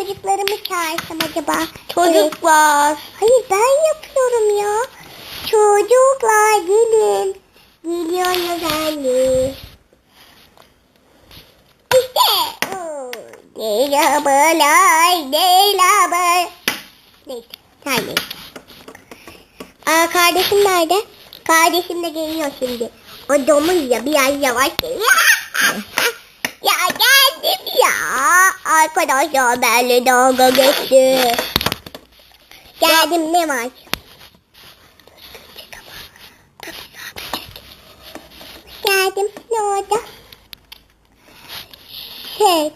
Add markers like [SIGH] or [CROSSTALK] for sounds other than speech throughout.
çocuklarımı çağırsam acaba? Evet. Çocuklar. Hayır ben yapıyorum ya. Çocuklar gelin. Geliyoruz anne. İşte. Merhabalar. Merhaba. Neyse. Sen neyse. Aa, kardeşim nerede? Kardeşim de geliyor şimdi. O domuz ya biraz yavaş geliyor. Ya. Arkadaşlar benimle dalga geçti. Geldim ne var? Geldim ne oldu? Şey,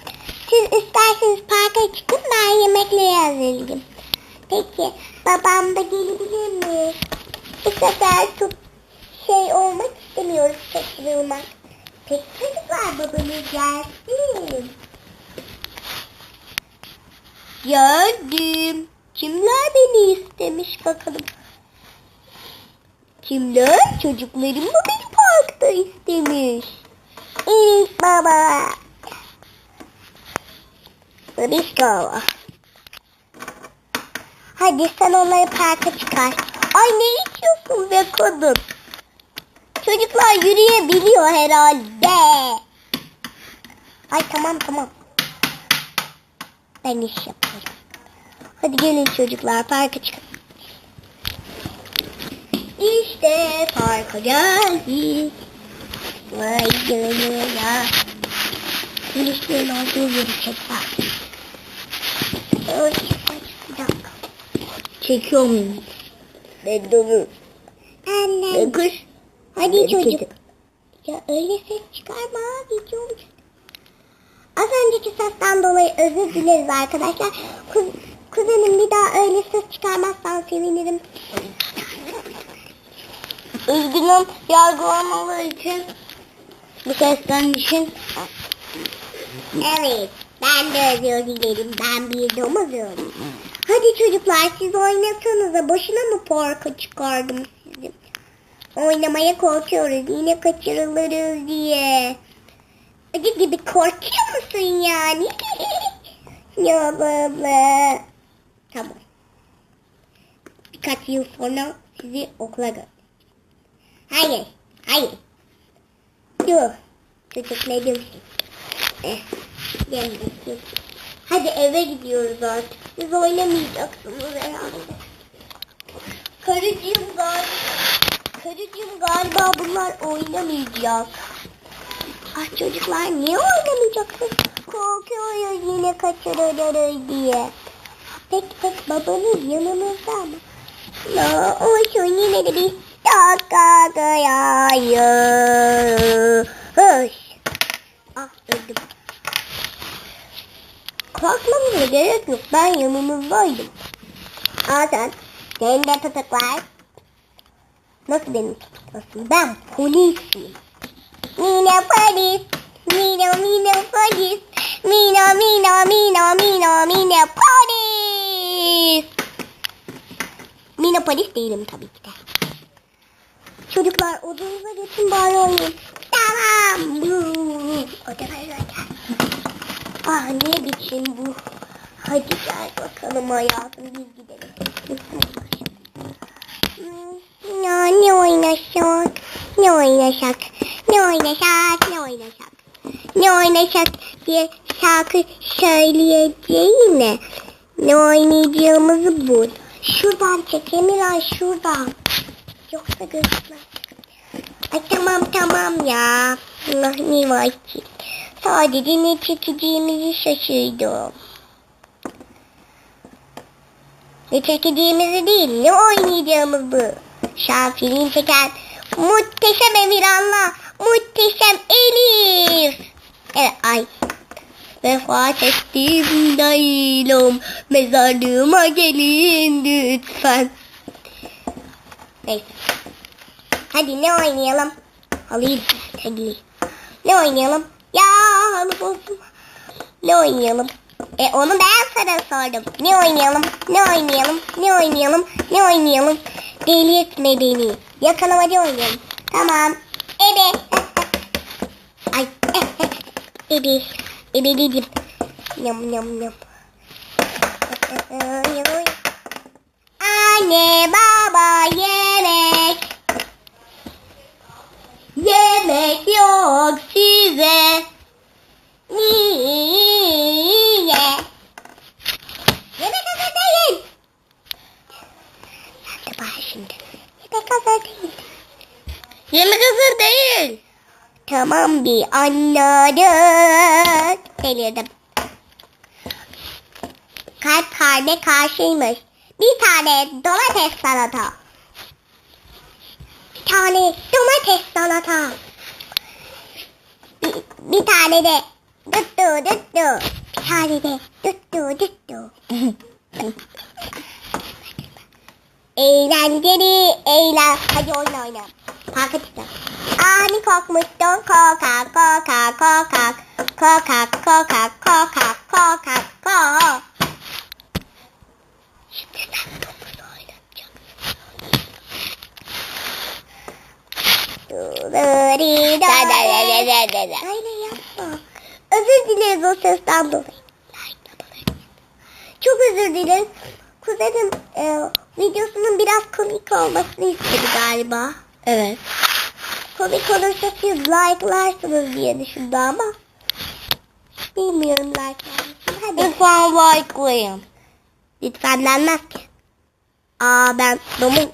siz isterseniz parka çıkın ben yemekleri hazırlayayım. Peki babam da gelebilir mi? Bu sefer çok şey olmak istemiyoruz kaçırılmak. Peki çocuklar babanız gelsin. Geldim. Kimler beni istemiş bakalım. Kimler? Çocuklarım mı beni parkta istemiş? Evet baba. Babişko. Hadi sen onları parka çıkar. Ay ne içiyorsun be kadın? Çocuklar yürüyebiliyor herhalde. Ay tamam tamam. Ben iş yapıyorum. Hadi gelin çocuklar parka çıkın. İşte parka geldik. Vay canına. Güneşlerin olduğu yeri çek bak. Oy, oy, bir dakika. Çekiyor muyum? Ben de onu. Annem. Kız. Hadi Ben çocuk. kedi. Ya öyle ses çıkarma videom. Az önceki sesten dolayı özür dileriz arkadaşlar. Kuz, kuzenim bir daha öyle ses çıkarmazsan sevinirim. Üzgünüm yargılamaları için. Bu sesten için. Evet ben de özür dilerim. Ben bir domuzum. Hadi çocuklar siz oynasanıza. Boşuna mı parka çıkardım? Oynamaya korkuyoruz. Yine kaçırılırız diye. Acı gibi korkuyor musun yani? [LAUGHS] ya baba. Tamam. Birkaç yıl sonra sizi okula gö- Hayır. Hayır. Yok. Çocuk ne diyorsun? Eh. Gelmek. Hadi eve gidiyoruz artık. Siz oynamayacaksınız herhalde. Karıcığım galiba, karıcığım galiba bunlar oynamayacak. Ah çocuklar niye oynamayacaksınız? Korkuyoruz yine kaçırılırız diye. Peki peki babanız yanınızda mı? Ya olsun yine de bir dakika yayı. Hoş. Ah öldüm. Korkmanıza gerek yok. Ben yanınızdaydım. Aa sen. Senin de tutuk var. Nasıl benim tutuklasın? Ben polisim. Mina polis. Mina mina polis. Mina mina mina mina mina polis. Mina polis değilim tabii ki de. Çocuklar odanıza geçin bari oynayın. Tamam. Odalara gel. Ah ne biçim bu. Hadi gel bakalım hayatım biz gidelim. Ne oynasak? Ne oynasak? Ne oynasak? Ne oynasak? Ne oynasak diye şarkı söyleyeceğim mi? Ne oynayacağımızı bul. Şuradan çek Emirhan şuradan. Yoksa gözükmez. Ay tamam tamam ya. Ah, ne var ki? Sadece ne çekeceğimizi şaşırdım. Ne çekeceğimizi değil, ne oynayacağımız bu. Şafir'in çeken muhteşem Emirhan'la muhteşem Elif. Evet, ay. Vefat ettim değilim. Mezarlığıma gelin lütfen. Neyse. Hadi ne oynayalım? Alayım. Hadi. Ne oynayalım? Ya halı bozdum. Ne oynayalım? E onu ben sana sordum. Ne oynayalım? Ne oynayalım? Ne oynayalım? Ne oynayalım? Deli etme beni. Yakalamacı oynayalım. Tamam. Ebe. Ay. [LAUGHS] Ebe. Ebe dedim. Yam yam yam. [LAUGHS] Anne baba yemek. Yemek yok size. Niye? Yemek hazır değil. Sen de bak şimdi. Yemek hazır değil. Yemek hazır değil. Tamam bir anladık. Delirdim. Kaç tane karşıymış. Bir tane domates salata. Bir tane domates salata. Bir, bir tane de düttü düttü. Bir tane de düttü düttü. [LAUGHS] Eğlenceli eğlen. Hadi oyun oyna. Parka çıkalım. Ani kokmuştun kokak kokak kokak kokak kokak kokak kokak kokak. Şimdi sen topunu yapma. Özür dileriz o sesten dolayı. Çok özür dileriz. Kuzenim e, videosunun biraz komik olmasını istedi galiba. Evet. Komik olursa siz like'larsınız diye düşündü ama. Bilmiyorum like'lar mısın? Hadi. Lütfen likelayın. Lütfen denmez ki. Aa ben domuz...